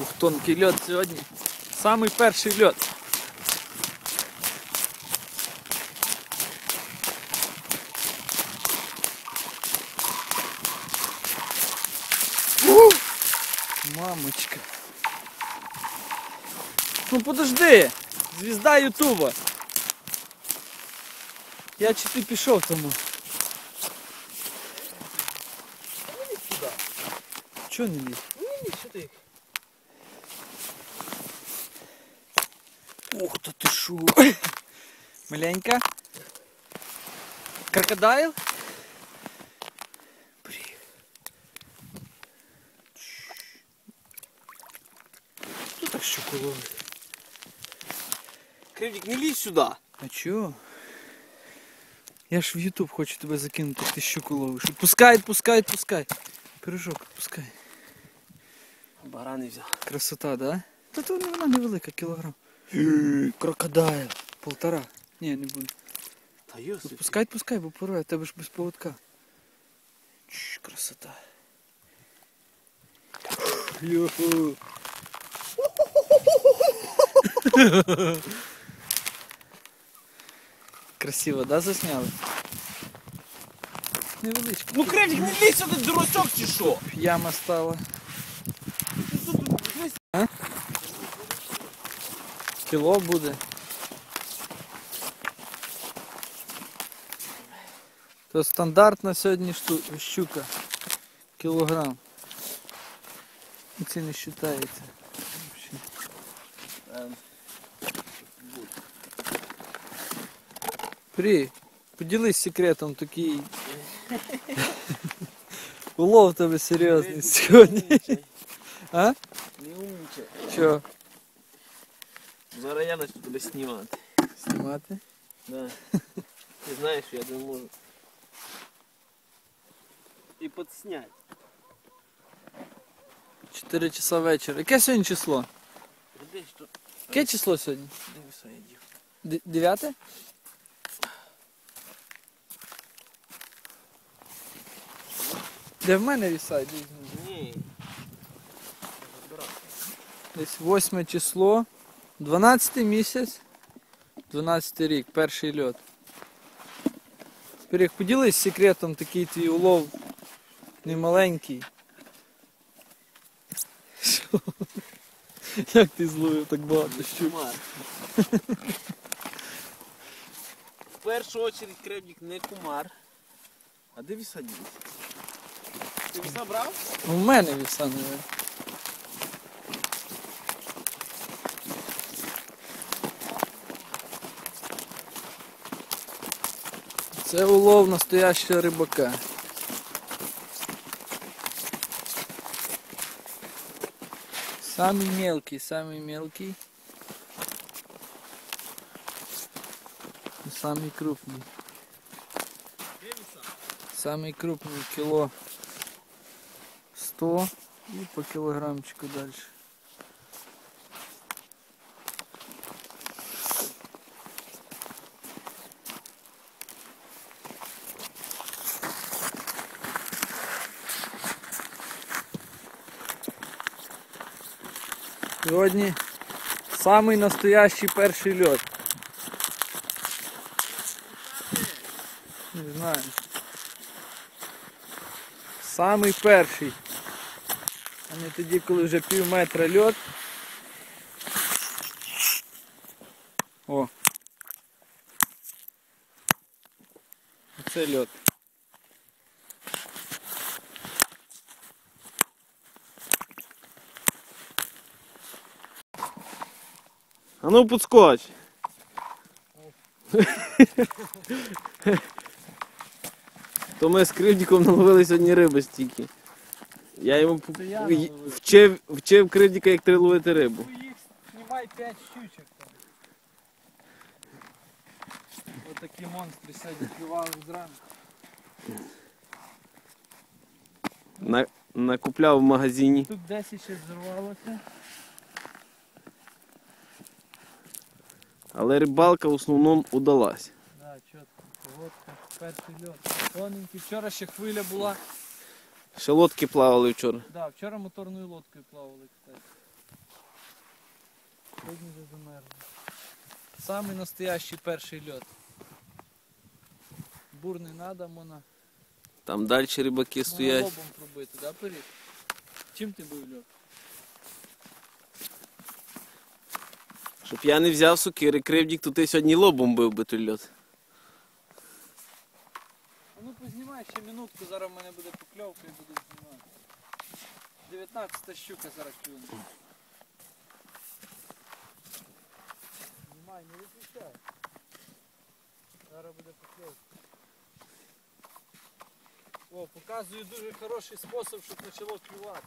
Ух, тонкий льот сьогодні. Самий перший льот. Мамочка. Ну подожди! Звізда Ютуба. Я чи ти пішов тому? Чого не ліз? Ні, що ти? Ух, та ти шо? Маленька. Крокодайл? Блін. Хто так щуку ловить? Кривдік, не лізь сюди. А чого? Я ж в Ютуб хочу тебе закинути, як ти щуку ловиш. Пускай, пускай, пускай. Пирожок, пускай. Барани взяв. Красота, да? Та то вона невелика, кілограм. Крокодайл. Полтора. Ні, не буде. Та йосип. Пускай, пускай, бо порве, тебе ж без поводка. Чш, красота. Йоху. Красиво, да, засняли? Невеличко. Ну Кривдік, не лізь сюди, дурачок чи що? Яма стала. Кіло буде. То стандартна сьогодні щука. Кілограм. І Це не вважається. При, поділись секретом такий. Улов тебе серйозний сьогодні. А? Не умнічай. Що? Зараз я почну тебе знімати. Знімати? Да. Ти знаєш, я не можу. І підснять. 4 часа вечора. Яке сьогодні число? Що? Яке число сьогодні? Дивися, я дів. Д- Дев'яте? Де в мене вісай? Ні. Десь 8 число. 12 місяць. 12 рік, перший льот. Пиріг, поділись секретом такий твій улов немаленький. Що? Як ти зловив так багато щук? Кумар. В першу очередь кривдік не кумар. А де віса ділись? Ти віса брав? У мене віса, наверное. Це улов настоящего рибака. Самый мелкий, самый мелкий. Самый крупный. Самый крупный кило 100 и по килограммчику дальше. Сьогодні самий настоящий перший льот. Не знаю. Самий перший. А не тоді, коли вже пів метра льот. О. Оце льот. А ну підскоч. То ми з кривдіком наловили сьогодні риби стільки. Я йому вчив, вчив кривдіка, як треба ловити рибу. їх знімай 5 щучок там. Отакі монстри сьогодні клювали зранку. На, накупляв в магазині. Тут 10 ще зірвалося. Але рибалка в основному удалась. Да, чітко. Погодка, перший льот. Тоненький. Вчора ще хвиля була. Ще лодки плавали вчора. Да, вчора моторною лодкою плавали, кстати. Сьогодні вже замерзло. Самий настоящий перший льот. Бур не треба, можна Там далі рибаки стоять. лобом пробити, да, Перід? Чим ти був льот? Щоб я не взяв сокири, кривдік, то ти сьогодні лобом бив би той льот. А ну познімай ще минутку, зараз в мене буде покльовка і буду знімати. 19 щука зараз клюне. Знімай, не виключай. Зараз буде покльовка. О, показую дуже хороший спосіб, щоб почало клювати.